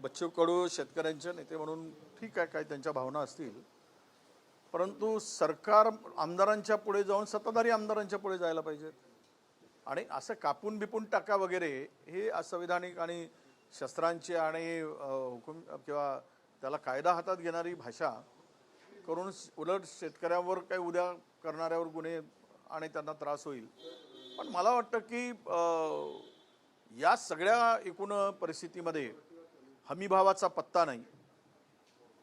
बच्चू कडू शेतकऱ्यांचे नेते म्हणून ठीक आहे काय त्यांच्या भावना असतील. परंतु सरकार आमदारांच्या पुढे जाऊन सत्ताधारी आमदारांच्या पुढे जायला पाहिजेत. आणि असं कापून बिपून टाका वगैरे हे असंविधानिक आणि शस्त्रांची आणि हुकूम किंवा त्याला कायदा हातात घेणारी भाषा करून उलट शेतकऱ्यावर काही उद्या करणाऱ्यावर गुन्हे आणि त्यांना त्रास होईल. पण मला वाटतं की या सगळ्या एकूण परिस्थितीमध्ये हमीभावाचा पत्ता नाही.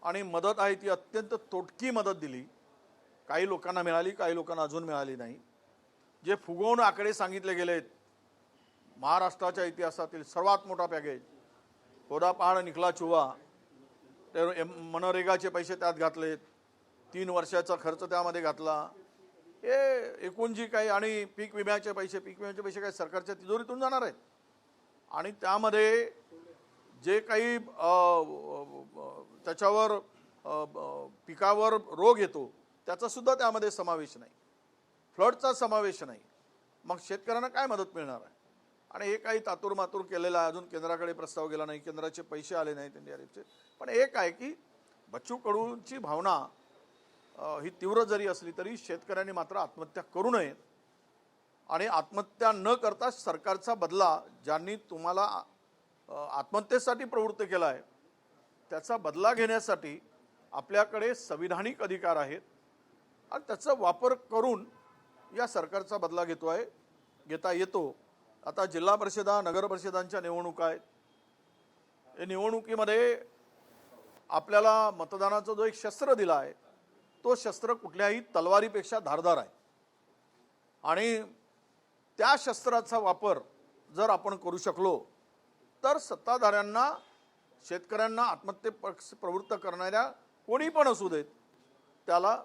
आणि मदत आहे ती अत्यंत तोटकी मदत दिली. काही लोकांना मिळाली काही लोकांना अजून मिळाली नाही. जे फुगवून आकडे सांगितले गेलेत महाराष्ट्राच्या इतिहासातील सर्वात मोठा पॅकेज होदा पहाड निखला चुवा तर मनरेगाचे पैसे त्यात घातलेत तीन वर्षाचा खर्च त्यामध्ये घातला. हे एकूण जी काही आणि पीक विम्याचे पैसे पीक विम्याचे पैसे काही सरकारच्या तिजोरीतून जाणार आहेत. आणि त्यामध्ये जे काही त्याच्यावर पिकावर रोग येतो त्याचा सुद्धा त्यामध्ये समावेश नाही. फ्लडचा समावेश नाही. मग शेतकऱ्यांना काय मदत मिळणार आहे? आणि हे काही तातूर मातूर केलेलं आहे. अजून केंद्राकडे प्रस्ताव गेला नाही. केंद्राचे पैसे आले नाहीत एनडीआरएफचे पण एक आहे की बच्चू कडूंची भावना ही तीव्र जरी असली तरी शेतकऱ्यांनी मात्र आत्महत्या करू नये. आणि आत्महत्या न करता सरकारचा बदला ज्यांनी तुम्हाला आत्महत्येसाठी प्रवृत्त केला आहे त्याचा बदला घेण्यासाठी आपल्याकडे संविधानिक अधिकार आहेत. आणि त्याचा वापर करून या सरकारचा बदला घेतो आहे घेता येतो. आता जिल्हा परिषदा नगर परिषदांच्या निवडणुका आहेत. या निवडणुकीमध्ये आपल्याला मतदानाचा जो एक शस्त्र दिला आहे तो शस्त्र कुठल्याही तलवारीपेक्षा धारदार आहे. आणि त्या शस्त्राचा वापर जर आपण करू शकलो तर सत्ताधाऱ्यांना शेतकऱ्यांना आत्महत्ये प्रवृत्त करणाऱ्या कोणी पण असू देत त्याला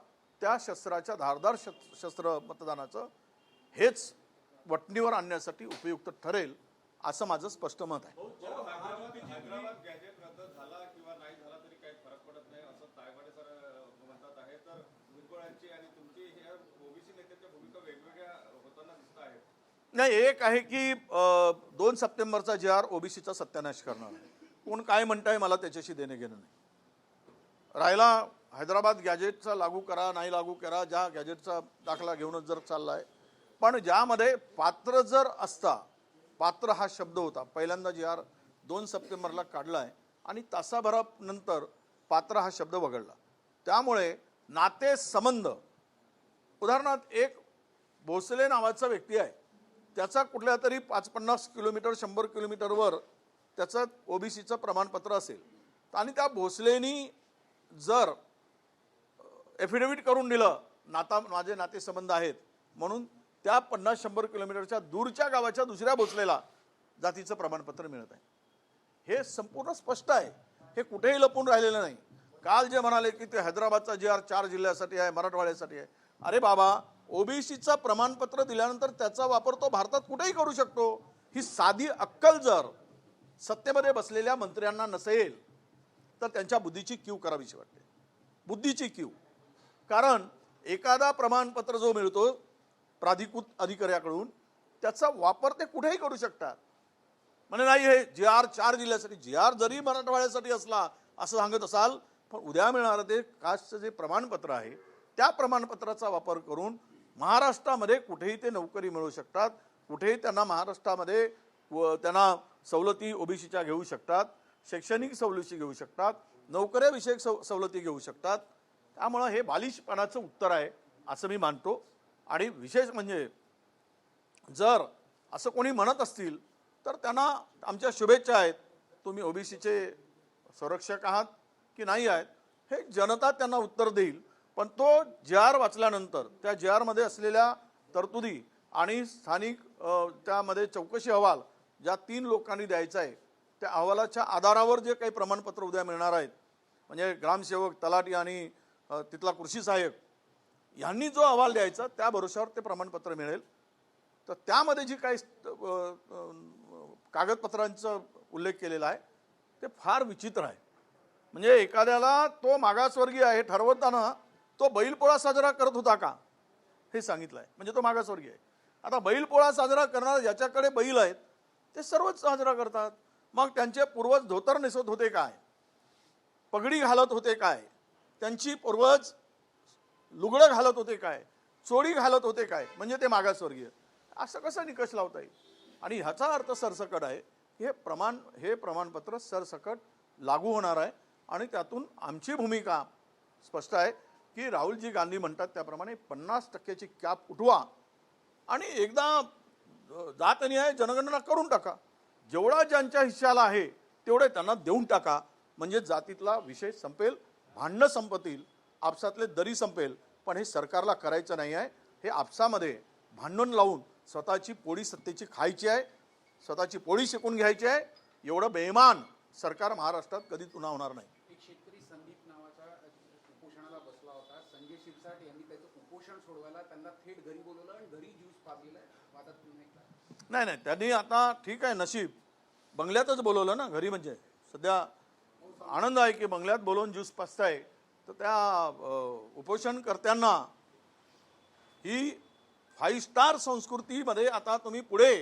त्या शस्त्राच्या धारदार शस्त्र मतदानाचं हेच वटणीवर आणण्यासाठी उपयुक्त ठरेल असं माझं स्पष्ट मत आहे हैदराबाद गॅजेट रद्द झाला किंवा नाही झाला तरी काही फरक पडत नाही असं तायवाडे सर अ, म्हणतात आहे तर भुजबळांची आणि तुमची ह्या ओबीसी नेत्याच्या भूमिका वेगवेगळ्या होताना दिसत आहेत नाही एक आहे की दोन सप्टेंबरचा जे आर ओबीसीचा सत्यानाश करणार. कोण काय म्हणताय मला त्याच्याशी देणे घेणं नाही. राहिला हैदराबाद गॅजेटचा लागू करा नाही लागू करा ज्या गॅजेटचा दाखला घेऊनच जर चालला आहे पण ज्यामध्ये पात्र जर असता पात्र हा शब्द होता पहिल्यांदा जे आर दोन सप्टेंबरला काढला आहे आणि तासाभरानंतर पात्र हा शब्द वगळला. त्यामुळे नाते संबंध उदाहरणार्थ एक भोसले नावाचा व्यक्ती आहे त्याचा कुठल्या तरी पाच पन्नास किलोमीटर शंभर किलोमीटरवर त्याचं ओबीसीचं प्रमाणपत्र असेल. आणि त्या भोसलेनी जर एफिडेव्हिट करून दिलं नाता माझे नातेसंबंध आहेत म्हणून त्या पन्नास शंभर किलोमीटरच्या दूरच्या गावाच्या दुसऱ्या भोसलेला जातीचं प्रमाणपत्र मिळत आहे. हे संपूर्ण स्पष्ट आहे. हे कुठेही लपून राहिलेलं नाही. काल जे म्हणाले की ते हैदराबादचा जे आर चार जिल्ह्यासाठी आहे मराठवाड्यासाठी आहे. अरे बाबा ओबीसीचा प्रमाणपत्र दिल्यानंतर त्याचा वापर तो भारतात कुठेही करू शकतो. ही साधी अक्कल जर सत्तेमध्ये बसलेल्या मंत्र्यांना नसेल तर त्यांच्या बुद्धीची क्यू करावीशी वाटते. बुद्धीची क्यू. कारण एखादा प्रमाणपत्र जो मिळतो प्राधिकृत अधिकाऱ्याकडून त्याचा वापर ते कुठेही करू शकतात. म्हणजे नाही हे जे आर चार जिल्ह्यासाठी जे आर जरी मराठवाड्यासाठी असला असं सांगत असाल पण उद्या मिळणारं ते कास्टचं जे प्रमाणपत्र आहे त्या प्रमाणपत्राचा वापर करून महाराष्ट्रामध्ये कुठेही ते नोकरी मिळू शकतात. कुठेही त्यांना महाराष्ट्रामध्ये व त्यांना सवलती ओबीसीच्या घेऊ शकतात शैक्षणिक सवलती घेऊ शकतात नोकऱ्याविषयक सव सवलती घेऊ शकतात. त्यामुळं हे बालिशपणाचं उत्तर आहे असं मी मानतो. आणि विशेष म्हणजे जर असं कोणी म्हणत असतील तर त्यांना आमच्या शुभेच्छा आहेत. तुम्ही ओबीसीचे संरक्षक आहात की नाही आहेत हे जनता त्यांना उत्तर देईल. पण तो जे आर वाचल्यानंतर त्या जे आरमध्ये असलेल्या तरतुदी आणि स्थानिक त्यामध्ये चौकशी अहवाल ज्या तीन लोकांनी द्यायचा आहे त्या अहवालाच्या आधारावर जे काही प्रमाणपत्र उद्या मिळणार आहेत म्हणजे ग्रामसेवक तलाठी आणि तिथला कृषी सहाय्यक यांनी जो अहवाल द्यायचा त्या भरोश्यावर ते प्रमाणपत्र मिळेल. तर त्यामध्ये जी काही कागदपत्रांचा उल्लेख केलेला आहे ते फार विचित्र आहे. म्हणजे एखाद्याला तो मागासवर्गीय आहे ठरवताना तो बैलपोळा साजरा करत होता का? हे सांगितलं आहे म्हणजे तो मागासवर्गीय आहे. आता बैलपोळा साजरा करणार ज्याच्याकडे बैल आहेत ते सर्वच साजरा करतात. मग त्यांचे पूर्वज धोतर नेसत होते काय? पगडी घालत होते काय? त्यांची पूर्वज लुगडं घालत होते काय? चोळी घालत होते काय? म्हणजे ते मागासवर्गीय असं कसं निकष लावता येईल? आणि ह्याचा अर्थ सरसकट आहे. हे प्रमाण हे प्रमाणपत्र सरसकट लागू होणार आहे. आणि त्यातून आमची भूमिका स्पष्ट आहे. की राहुलजी गांधी म्हणतात त्याप्रमाणे पन्नास टक्क्याची कॅप उठवा आणि एकदा अ, जातनिहाय जनगणना करून टाका. जेवढा ज्यांच्या हिश्श्याला आहे तेवढे त्यांना देऊन टाका. म्हणजे जातीतला विषय संपेल भांडणं संपतील आपसातले दरी संपेल पण हे सरकारला करायचं नाही आहे. हे आपसामध्ये भांडण लावून स्वतःची पोळी सत्तेची खायची आहे स्वतःची पोळी शिकून घ्यायची आहे. एवढं बेमान सरकार महाराष्ट्रात कधी पुन्हा होणार नाही एक शेतकरी संदीप नावाचा उपोषणाला बसला होता संजय शिरसाट यांनी त्याचं उपोषण सोडवायला त्यांना थेट घरी बोलवलं आणि घरी ज्यूस वादात नाही नाही त्यांनी आता ठीक आहे नशीब. बंगल्यातच बोलवलं ना घरी म्हणजे. सध्या आनंद आहे की बंगल्यात बोलवून ज्यूस पाचताय तर त्या उपोषणकर्त्यांना ही फाईव्ह स्टार संस्कृतीमध्ये आता तुम्ही पुढे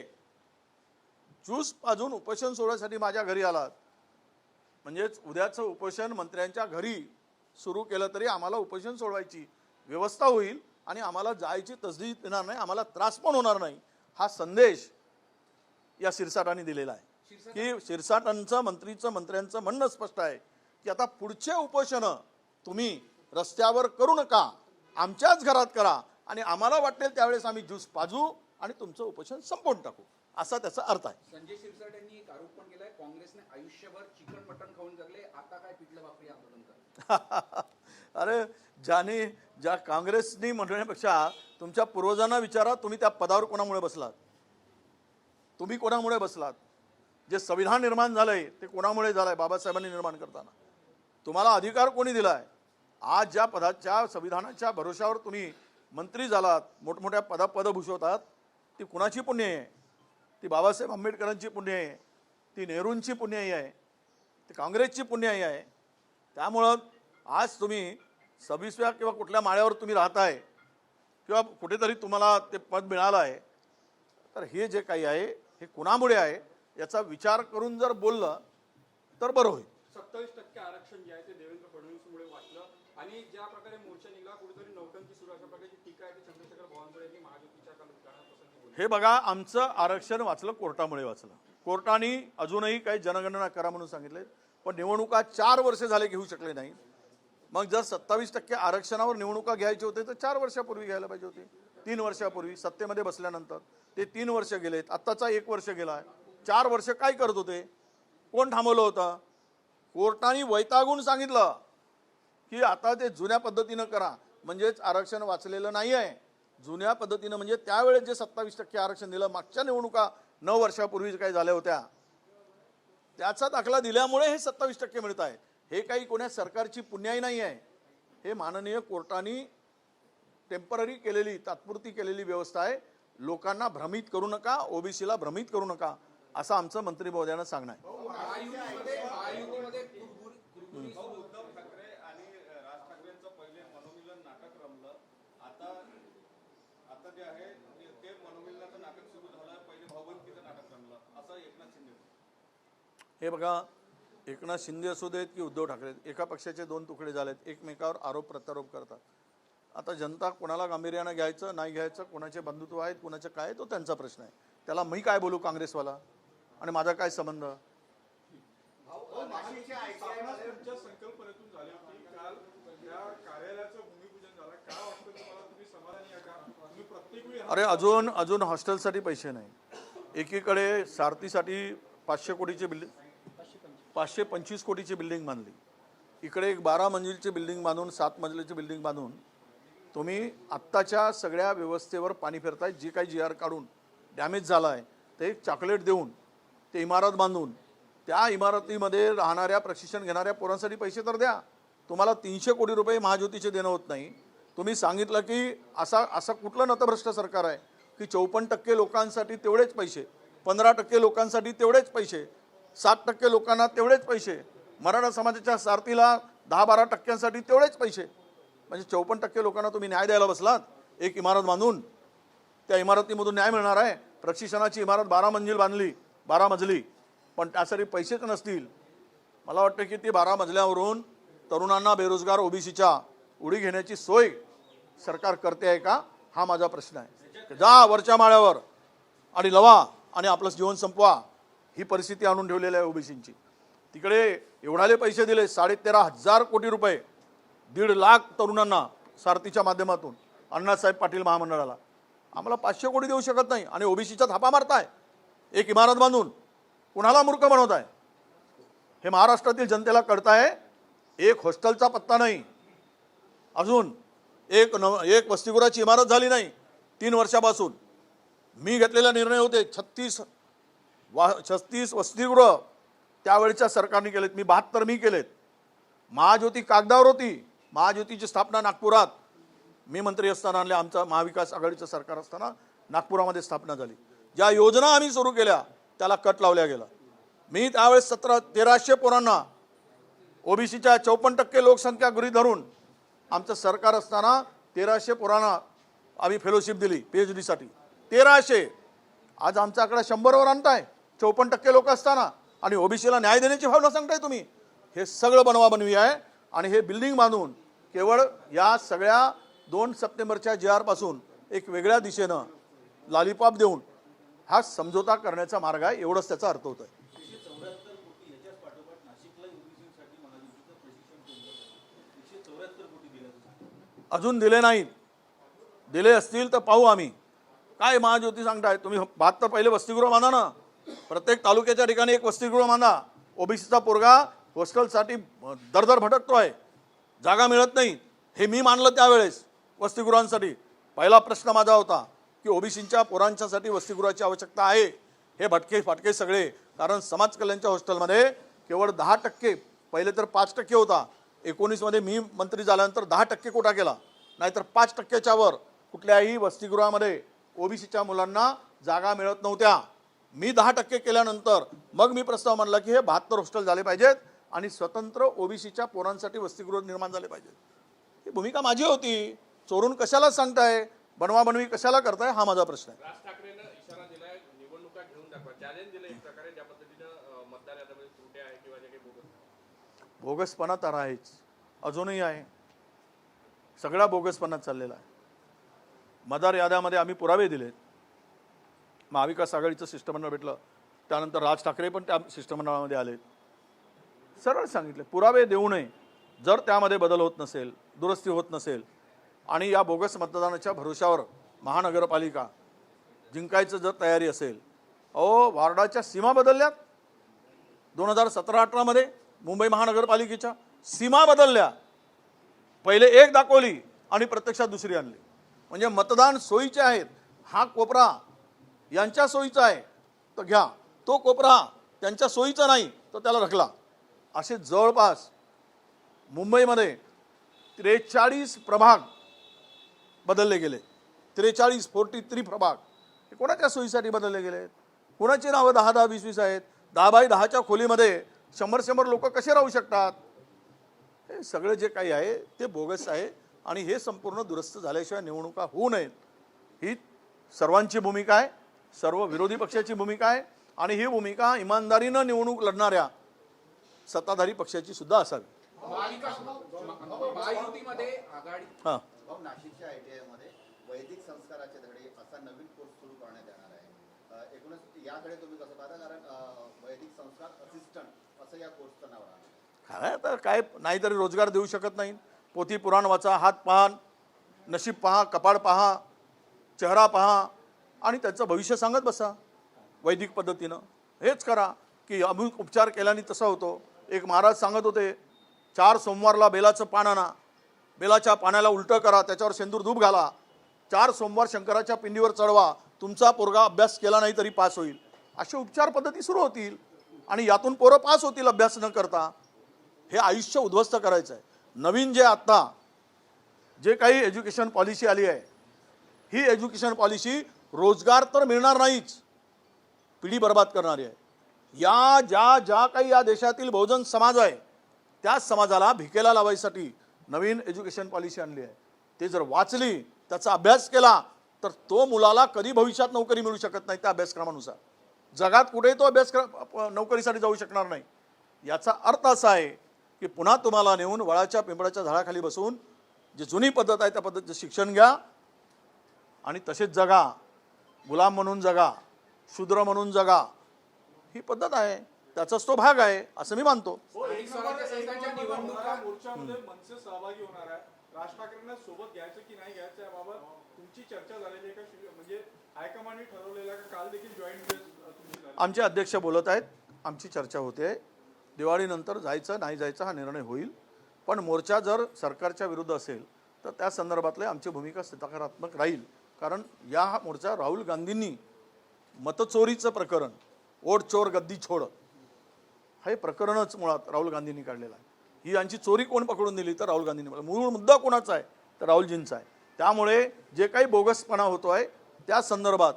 ज्यूस पाजून उपोषण सोडण्यासाठी माझ्या घरी आलात. म्हणजेच उद्याचं उपोषण मंत्र्यांच्या घरी सुरू केलं तरी आम्हाला उपोषण सोडवायची. व्यवस्था होईल आणि आम्हाला जायची तसदी येणार नाही आम्हाला त्रास पण होणार नाही हा संदेश या शिरसाटांनी दिलेला आहे. की शिरसाटांचं मंत्रीचं मंत्र्यांचं म्हणणं स्पष्ट आहे की आता पुढचे उपोषण तुम्ही रस्त्यावर करू नका आमच्याच घरात करा आणि आम्हाला वाटेल त्यावेळेस आम्ही ज्यूस पाजू आणि तुमचं उपोषण संपवून टाकू. असा त्याचा अर्थ आहे. संजय शिरसाट यांनी एक आरोप पण केलाय काँग्रेसने आयुष्यभर चिकन खाऊन जगले आता काय पिठलं भाकरी आंदोलन अरे ज्याने ज्या काँग्रेसनी म्हणण्यापेक्षा तुमच्या पूर्वजांना विचारा तुम्ही त्या पदावर कोणामुळे बसलात? तुम्ही कोणामुळे बसलात? जे संविधान निर्माण झालं आहे ते कोणामुळे झालं आहे बाबासाहेबांनी निर्माण करताना. तुम्हाला अधिकार कोणी दिला आहे आज ज्या पदाच्या संविधानाच्या भरोशावर तुम्ही मंत्री झालात मोठमोठ्या पदा पद भूषवतात ती कुणाची पुण्य आहे? ती बाबासाहेब आंबेडकरांची पुण्य आहे? ती नेहरूंची पुण्याई आहे? ती काँग्रेसची पुण्याई आहे? त्यामुळं आज तुम्ही सव्वीसव्या किंवा कुठल्या माळ्यावर तुम्ही राहताय किंवा कुठेतरी तुम्हाला ते पद मिळालं आहे तर हे जे काही आहे हे कुणामुळे आहे याचा विचार करून जर बोललं तर बरं होईल. सत्तावीस टक्के आरक्षण जे आहे ते देवेंद्र फडणवीसमुळे वाटलं. आणि ज्या प्रकारे मोर्चा निघाला कुठेतरी नौटंकी सुरू अशा प्रकारची टीका आहे ती चंद्रशेखर बावनकुळे यांनी महायुतीच्या हे बघा आमचं आरक्षण वाचलं कोर्टामुळे वाचलं. कोर्टाने अजूनही काही जनगणना करा म्हणून सांगितले पण निवडणुका चार वर्ष झाले घेऊ शकले नाही मग जर सत्तावीस टक्के आरक्षणावर निवडणुका घ्यायचे होते तर चार वर्षापूर्वी घ्यायला पाहिजे होते. तीन वर्षापूर्वी सत्तेमध्ये बसल्यानंतर. ते तीन वर्ष गेलेत आत्ताचा एक वर्ष गेला चार वर्ष काय करत होते? कोण थांबवलं होतं? कोर्टाने वैतागून सांगितलं की आता ते जुन्या पद्धतीनं करा. म्हणजेच आरक्षण वाचलेलं नाही आहे जुन्या पद्धतीनं म्हणजे त्यावेळेस जे सत्तावीस टक्के आरक्षण दिलं मागच्या निवडणुका नऊ वर्षापूर्वी काही झाल्या होत्या. त्याचा दाखला दिल्यामुळे हे सत्तावीस टक्के मिळत आहे हे काही कोण्या सरकारची पुण्याई नाही आहे हे माननीय कोर्टाने टेंपररी केलेली तात्पुरती केलेली व्यवस्था आहे लोकांना भ्रमित करू नका ओबीसीला भ्रमित करू नका असं आमचं मंत्री महोदयानं सांगणं आहे महायुतीमध्ये महायुतीमध्ये कुरबुरी कुरबुरी भाऊ उद्धव ठाकरे आणि राज ठाकरेंचं पहिले मनोमिलन नाटक रमलं आता आता जे आहे ते- ते मनोमिलनाचं नाटक सुरू झालं पहिले भाऊबंदकीचं नाटक रमलं असं एकनाथ शिंदे म्हणतात. हे बघा एकनाथ शिंदे असू देत की उद्धव ठाकरे एका पक्षाचे दोन तुकडे झालेत एकमेकावर आरोप प्रत्यारोप करतात. आता जनता कोणाला गांभीर्यानं घ्यायचं नाही घ्यायचं कोणाचे बंधुत्व आहेत कोणाचे काय तो त्यांचा प्रश्न आहे. त्याला मी काय बोलू काँग्रेसवाला? आणि माझा काय संबंध? अरे अजून अजून हॉस्टेलसाठी पैसे नाही. एकीकडे सारथीसाठी पाचशे कोटीची बिल्डिंग पाचशे पंचवीस कोटीची बिल्डिंग बांधली. इकडे एक बारा मंजिलची बिल्डिंग बांधून सात मजलीची बिल्डिंग बांधून तुम्ही आत्ताच्या सगळ्या व्यवस्थेवर पाणी फिरताय जी काही जी आर काढून डॅमेज झाला आहे ते एक चॉकलेट देऊन ते इमारत बांधून त्या इमारतीमध्ये राहणाऱ्या प्रशिक्षण घेणाऱ्या पोरांसाठी पैसे तर द्या. तुम्हाला तीनशे कोटी रुपये महाज्योतीचे देणं होत नाही. तुम्ही सांगितलं की असा असं कुठलं नतभ्रष्ट सरकार आहे की चौपन्न टक्के लोकांसाठी तेवढेच पैसे पंधरा टक्के लोकांसाठी तेवढेच पैसे सात टक्के लोकांना तेवढेच पैसे. मराठा समाजाच्या सारथीला दहा बारा टक्क्यांसाठी तेवढेच पैसे. म्हणजे चौपन्न टक्के लोकांना तुम्ही न्याय द्यायला बसलात. एक इमारत बांधून त्या इमारतीमधून न्याय मिळणार आहे. प्रशिक्षणाची इमारत बारा मंजिल बांधली बारा मजली. पण त्यासाठी पैसेच नसतील. मला वाटतं की ती बारा मजल्यावरून तरुणांना बेरोजगार ओबीसीच्या उडी घेण्याची सोय सरकार करते आहे का? हा माझा प्रश्न आहे. जा वरच्या माळ्यावर आणि लवा आणि आपलं जीवन संपवा. ही परिस्थिती आणून ठेवलेली आहे ओबीसींची. तिकडे एवढाले पैसे दिले साडेतेरा हजार कोटी रुपये दीड लाख तरुणांना सारथीच्या माध्यमातून अण्णासाहेब पाटील महामंडळाला. आम्हाला पाचशे कोटी देऊ शकत नाही आणि ओबीसीचा थापा मारताय. एक इमारत बांधून कुणाला मूर्ख बनवत आहे हे महाराष्ट्रातील जनतेला कळत आहे एक हॉस्टेलचा पत्ता नाही. अजून एक नव एक वसतिगृहाची इमारत झाली नाही तीन वर्षापासून. मी घेतलेला निर्णय होते छत्तीस वा छत्तीस वसतिगृह त्यावेळच्या सरकारने केलेत. मी बहात्तर मी केलेत. महाज्योती कागदावर होती. महाज्योतीची स्थापना नागपुरात. मी मंत्री असताना आणले आमचा महाविकास आघाडीचं सरकार असताना नागपुरामध्ये स्थापना झाली. ज्या योजना आम्ही सुरू केल्या त्याला कट लावल्या गेला. मी त्यावेळेस सतरा तेराशे पोरांना ओबीसीच्या चौपन्न टक्के लोकसंख्या गृहीत धरून आमचं सरकार असताना तेराशे पोरांना आम्ही फेलोशिप दिली पी एच डीसाठी तेराशे. आज आमचा आकडा शंभरवर आणताय. चौपन्न टक्के लोक असताना आणि ओबीसीला न्याय देण्याची भावना सांगताय तुम्ही हे सगळं बनवा बनवी आहे. आणि हे बिल्डिंग बांधून केवळ या सगळ्या दोन सप्टेंबरच्या जी आरपासून एक वेगळ्या दिशेनं लालीपॉप देऊन हा समझोता करण्याचा मार्ग आहे एवढंच त्याचा अर्थ होतोय. आहे अजून दिले नाही दिले असतील तर पाहू आम्ही. काय महाज्योती सांगताय? तुम्ही बहात्तर पहिले वसतिगृह बांधा ना. प्रत्येक तालुक्याच्या ठिकाणी एक वसतिगृह बांधा ओबीसीचा पोरगा हॉस्टेलसाठी दरदर आहे जागा मिळत नाही. हे मी मानलं त्यावेळेस वसतिगृहांसाठी. पहिला प्रश्न माझा होता की ओबीसींच्या पोरांच्यासाठी वसतिगृहाची आवश्यकता आहे. हे भटके फाटके सगळे. कारण समाज कल्याणच्या हॉस्टेलमध्ये केवळ दहा टक्के पहिले तर पाच टक्के होता. एकोणीसमध्ये मी मंत्री झाल्यानंतर दहा टक्के कोटा केला. नाहीतर पाच टक्क्याच्या वर कुठल्याही वसतिगृहामध्ये ओबीसीच्या मुलांना जागा मिळत नव्हत्या. मी दहा टक्के केल्यानंतर मग मी प्रस्ताव मांडला की हे बहात्तर हॉस्टेल झाले पाहिजेत आणि स्वतंत्र ओबीसीच्या पोरांसाठी वसतिगृह निर्माण झाले पाहिजेत. ही भूमिका माझी होती. चोरून कशाला सांगताय? बनवा बनवी कशाला करताय? हा माझा प्रश्न आहे. बोगसपणा तर आहेच. अजूनही आहे. सगळा बोगसपणा चाललेला आहे. मतदार याद्यामध्ये आम्ही पुरावे दिलेत. महाविकास आघाडीचं शिष्टमंडळ भेटलं. त्यानंतर राज ठाकरे पण त्या शिष्टमंडळामध्ये आले. सरळ सांगितले पुरावे देऊ नये. जर त्यामध्ये बदल होत नसेल दुरुस्ती होत नसेल आणि या बोगस मतदानाच्या भरोशावर महानगरपालिका जिंकायचं जर तयारी असेल अहो वार्डाच्या सीमा बदलल्यात. दोन हजार सतरा अठरामध्ये मुंबई महानगरपालिकेच्या सीमा बदलल्या. पहिले एक दाखवली आणि प्रत्यक्षात दुसरी आणली. म्हणजे मतदान सोयीचे आहेत. हा कोपरा यांच्या सोयीचा आहे तर घ्या. तो कोपरा त्यांच्या सोयीचा नाही तर त्याला रखला. असे जवळपास मुंबईमध्ये त्रेचाळीस प्रभाग बदलले गेले. त्रेचाळीस फोर्टी थ्री प्रभाग. हे कोणाच्या सोयीसाठी बदलले गेले? कोणाची नावं दहा दहा वीस वीस आहेत? दहा बाय दहाच्या खोलीमध्ये शंभर शंभर लोक कसे राहू शकतात? हे सगळं जे काही आहे ते बोगस आहे आणि हे संपूर्ण दुरुस्त झाल्याशिवाय निवडणुका होऊ नयेत. ही सर्वांची भूमिका आहे. सर्व विरोधी पक्षाची भूमिका आहे आणि ही भूमिका इमानदारीनं निवडणूक लढणाऱ्या सत्ताधारी पक्षाची सुद्धा असावी. महाविकास महायुतीमध्ये आघाडी हां. भाऊ नाशिकच्या आय टी आयमध्ये वैदिक संस्काराचे धडे असा नवीन कोर्स सुरू करण्यात येणार आहे. अ, एकूणच याकडे तुम्ही कसं पाहता? कारण अ, वैदिक संस्कार असिस्टंट असं या कोर्सचं नाव राहणार काय आता काय नाहीतरी रोजगार देऊ शकत नाही. पोथी पुराण वाचा हात पहा नशीब पहा कपाळ पहा चेहरा पहा आणि त्याचं भविष्य सांगत बसा. वैदिक पद्धतीनं. हेच करा की अमुक उपचार केल्याने तसा होतो. एक महाराज सांगत होते चार सोमवारला बेलाचं पान आणा. बेलाच्या पाण्याला उलटं करा त्याच्यावर सेंदूर धूप घाला. चार सोमवार शंकराच्या पिंडीवर चढवा. तुमचा पोरगा अभ्यास केला नाही तरी पास होईल. असे उपचार पद्धती सुरू होतील. आणि यातून पोरं पास होतील अभ्यास न करता. हे आयुष्य उद्ध्वस्त करायचं आहे नवीन जे आत्ता जे काही एज्युकेशन पॉलिसी आली आहे ही एज्युकेशन पॉलिसी रोजगार तर मिळणार नाहीच. पिढी बर्बाद करणारी आहे. या ज्या ज्या काही या देशातील बहुजन समाज आहे त्या समाजाला भिकेला लावायसाठी नवीन एज्युकेशन पॉलिसी आणली आहे. ते जर वाचली त्याचा अभ्यास केला तर तो मुलाला कधी भविष्यात नोकरी मिळू शकत नाही त्या अभ्यासक्रमानुसार. जगात कुठेही तो अभ्यासक्रम नोकरीसाठी जाऊ शकणार नाही. याचा अर्थ असा आहे की पुन्हा तुम्हाला नेऊन वळाच्या पिंपळाच्या झाडाखाली बसून जी जुनी पद्धत आहे त्या पद्धतीचं शिक्षण घ्या आणि तसेच जगा. गुलाम म्हणून जगा शूद्र म्हणून जगा ही पद्धत आहे. त्याचाच तो भाग आहे असं मी मानतो. शिव- म्हणजे आमचे अध्यक्ष बोलत आहेत. आमची चर्चा होते. दिवाळीनंतर जायचं नाही जायचं हा निर्णय होईल. पण मोर्चा जर सरकारच्या विरुद्ध असेल तर त्या संदर्भातले आमची भूमिका सकारात्मक राहील. कारण या हा मोर्चा राहुल गांधींनी मतचोरीचं प्रकरण ओढ चोर गद्दी छोड हे प्रकरणच मुळात राहुल गांधींनी काढलेलं आहे. ही यांची चोरी कोण पकडून दिली तर राहुल गांधींनी मूळ मुद्दा कोणाचा आहे? तर राहुलजींचा आहे. त्यामुळे जे काही बोगसपणा होतो आहे त्या संदर्भात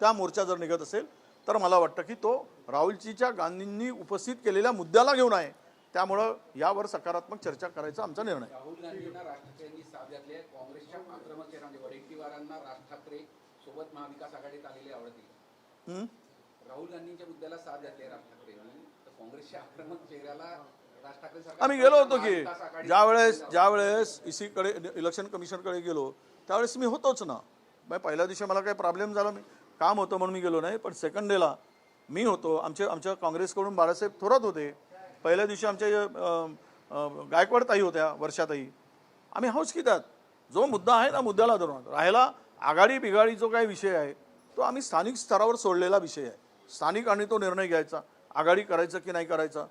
त्या मोर्चा जर निघत असेल तर मला वाटतं की तो राहुलजीच्या गांधींनी उपस्थित केलेल्या मुद्द्याला घेऊन आहे. त्यामुळं यावर सकारात्मक चर्चा करायचा आमचा निर्णय. गांधींना राज ठाकरे सोबत महाविकास आघाडीत आलेले आवडतील? राहुल गांधींच्या मुद्द्याला साथ घातली राज ठाकरे. तर काँग्रेसच्या आक्रमक चेहऱ्याला आम्ही गेलो होतो की ज्यावेळेस ज्यावेळेस ईसीकडे इलेक्शन कमिशनकडे गेलो त्यावेळेस मी होतोच ना. मग पहिल्या दिवशी मला काही प्रॉब्लेम झाला मी काम होतं म्हणून मी गेलो नाही. पण सेकंड डेला मी होतो. आमचे आमच्या काँग्रेसकडून बाळासाहेब थोरात होते. पहिल्या दिवशी आमचे अं, अं, गायकवाड ताई होत्या वर्षाताई. आम्ही हौस की त्यात? जो मुद्दा आहे ना मुद्द्याला धरून राहिला आघाडी बिघाडी जो काही विषय आहे तो आम्ही स्थानिक स्तरावर सोडलेला विषय आहे. स्थानिक आणि तो निर्णय घ्यायचा आघाडी करायचं की नाही करायचा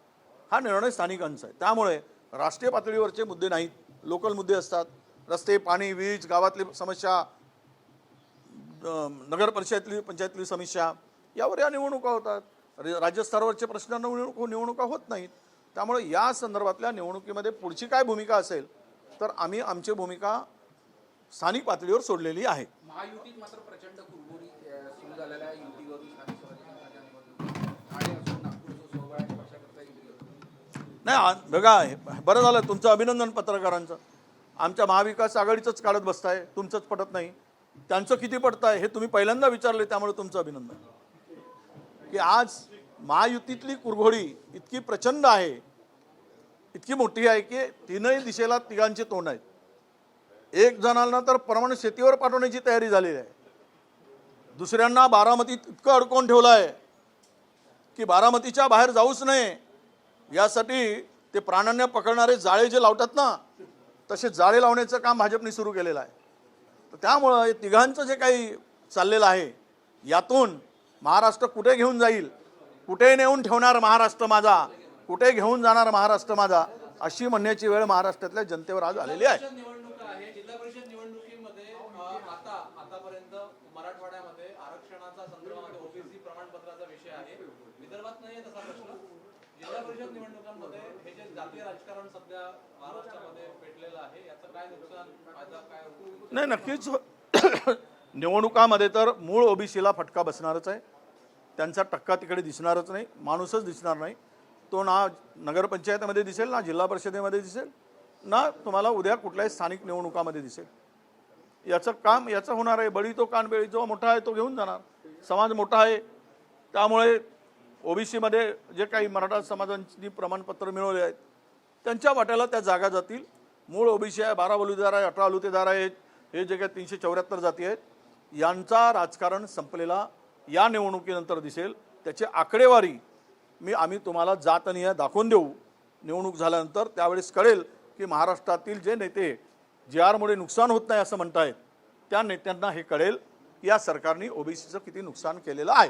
हा निर्णय स्थानिकांचा आहे. त्यामुळे राष्ट्रीय पातळीवरचे मुद्दे नाहीत लोकल मुद्दे असतात. रस्ते पाणी वीज गावातली समस्या अं, नगर परिषदेतली पंचायतली समस्या यावर या निवडणुका होतात. राज्यस्तरावरचे प्रश्न निवडणूक निवडणुका होत नाहीत. त्यामुळे या संदर्भातल्या निवडणुकीमध्ये पुढची काय भूमिका असेल तर आम्ही आमची भूमिका स्थानिक पातळीवर सोडलेली आहे. महायुतीत मात्र प्रचंड कुरबुरी अ, सुरू झालेल्या आहे. युतीवरून स्थानिक स्वराज्य संस्थांच्या निवडणुकीत ठाणे असून नागपूर असो सोहळ्याच्या पक्षाकरता युती होती. नाही आ- बघा हे बरं झालं. तुमचं अभिनंदन पत्रकारांचं. आमच्या महाविकास आघाडीचंच काढत बसताय. तुमचंच पटत नाही. त्यांचं किती पडत आहे हे तुम्ही पहिल्यांदा विचारले त्यामुळे तुमचं अभिनंदन. की आज महायुतीतली कुरघोडी इतकी प्रचंड आहे इतकी मोठी आहे की तीनही दिशेला तिघांचे तोंड आहेत. एक जणांना तर परमाणु शेतीवर पाठवण्याची तयारी झालेली आहे. दुसऱ्यांना बारामतीत इतकं अडकवून ठेवलं आहे की बारामतीच्या बाहेर जाऊच नये. यासाठी ते प्राण्यांना पकडणारे जाळे जे लावतात ना तसे जाळे लावण्याचं काम भाजपने सुरू केलेलं आहे. तर त्यामुळं हे तिघांचं जे काही चाललेलं आहे यातून महाराष्ट्र कुठे घेऊन जाईल? कुठे नेऊन ठेवणार महाराष्ट्र माझा? कुठे घेऊन जाणार महाराष्ट्र माझा? अशी म्हणण्याची वेळ महाराष्ट्रातल्या जनतेवर आज आलेली आहे जिल्हा परिषद निवडणुकीमध्ये अ, आता आतापर्यंत मराठवाड्यामध्ये आरक्षणाचा संदर्भामध्ये ओबीसी प्रमाणपत्राचा विषय आहे विदर्भात नाही आहे तसा प्रश्न जिल्हा परिषद निवडणुकांमध्ये हे जे जातीय राजकारण सध्या महाराष्ट्रामध्ये पेटलेलं आहे याचं काय नुकसान फायदा काय नाही नक्कीच. निवडणुकामध्ये तर मूळ ओबीसीला फटका बसणारच आहे. त्यांचा टक्का तिकडे दिसणारच नाही माणूसच दिसणार नाही. तो ना नगरपंचायतीमध्ये दिसेल ना जिल्हा परिषदेमध्ये दिसेल ना तुम्हाला उद्या कुठल्याही स्थानिक निवडणुकामध्ये दिसेल. याचं काम याचं होणार आहे. बळी तो कानबेळी जो मोठा आहे तो घेऊन जाणार. समाज मोठा आहे. त्यामुळे ओबीसीमध्ये जे काही मराठा समाजांनी प्रमाणपत्र मिळवले आहेत त्यांच्या वाट्याला त्या जागा जातील. मूळ ओबीसी आहे बारा बलुतेदार आहे अठरा अलुतेदार आहेत हे जे काही तीनशे चौऱ्याहत्तर जाती आहेत यांचा राजकारण संपलेला या निवडणुकीनंतर दिसेल. त्याची आकडेवारी मी आम्ही तुम्हाला जात आणि दाखवून देऊ. निवडणूक झाल्यानंतर त्यावेळेस कळेल की महाराष्ट्रातील जे नेते जे आरमुळे नुकसान होत नाही असं म्हणतायत त्या नेत्यांना हे कळेल की या सरकारने ओबीसीचं किती नुकसान केलेलं आहे.